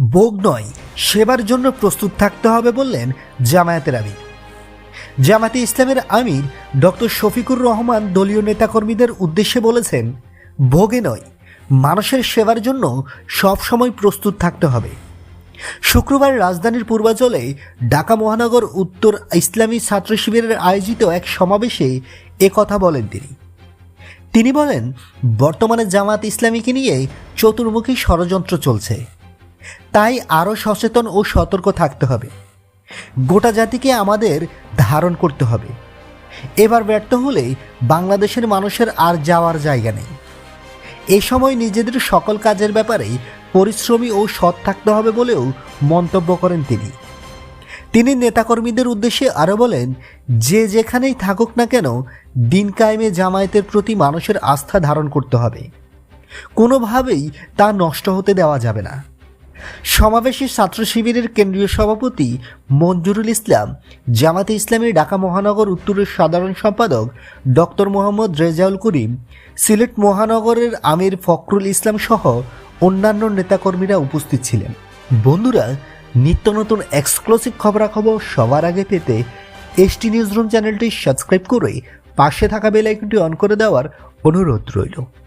বোগ নয়, সেবার জন্য প্রস্তুত থাকতে হবে বললেন জামায়াতের আমির। জামাতে ইসলামের আমির ডক্টর শফিকুর রহমান দলীয় নেতাকর্মীদের উদ্দেশ্যে বলেছেন, ভোগে নয়, মানুষের সেবার জন্য সবসময় প্রস্তুত থাকতে হবে। শুক্রবার রাজধানীর পূর্বাঞ্চলে ঢাকা মহানগর উত্তর ইসলামী ছাত্র শিবিরের আয়োজিত এক সমাবেশে কথা বলেন তিনি। তিনি বলেন, বর্তমানে জামাত ইসলামীকে নিয়ে চতুর্মুখী ষড়যন্ত্র চলছে। তাই আরও সচেতন ও সতর্ক থাকতে হবে। গোটা জাতিকে আমাদের ধারণ করতে হবে। এবার ব্যর্থ হলেই বাংলাদেশের মানুষের আর যাওয়ার জায়গা নেই। এ সময় নিজেদের সকল কাজের ব্যাপারে পরিশ্রমী ও সৎ থাকতে হবে বলেও মন্তব্য করেন তিনি। তিনি নেতাকর্মীদের উদ্দেশ্যে আরও বলেন, যে যেখানেই থাকুক না কেন, দিন কায়েমে জামায়াতের প্রতি মানুষের আস্থা ধারণ করতে হবে। কোনোভাবেই তা নষ্ট হতে দেওয়া যাবে না। সমাবেশে ছাত্র শিবিরের কেন্দ্রীয় সভাপতি মঞ্জুরুল ইসলাম, জামাতে ইসলামী ঢাকা মহানগর উত্তরের সাধারণ সম্পাদক ডক্টর মোহাম্মদ রেজাউল করিম, সিলেট মহানগরের আমির ফখরুল ইসলাম সহ অন্যান্য নেতাকর্মীরা উপস্থিত ছিলেন। বন্ধুরা, নিত্য নতুন এক্সক্লুসিভ খবরাখবর সবার আগে পেতে এসটি নিউজ রুম চ্যানেলটি সাবস্ক্রাইব করে পাশে থাকা বেল আইকনটি অন করে দেওয়ার অনুরোধ রইল।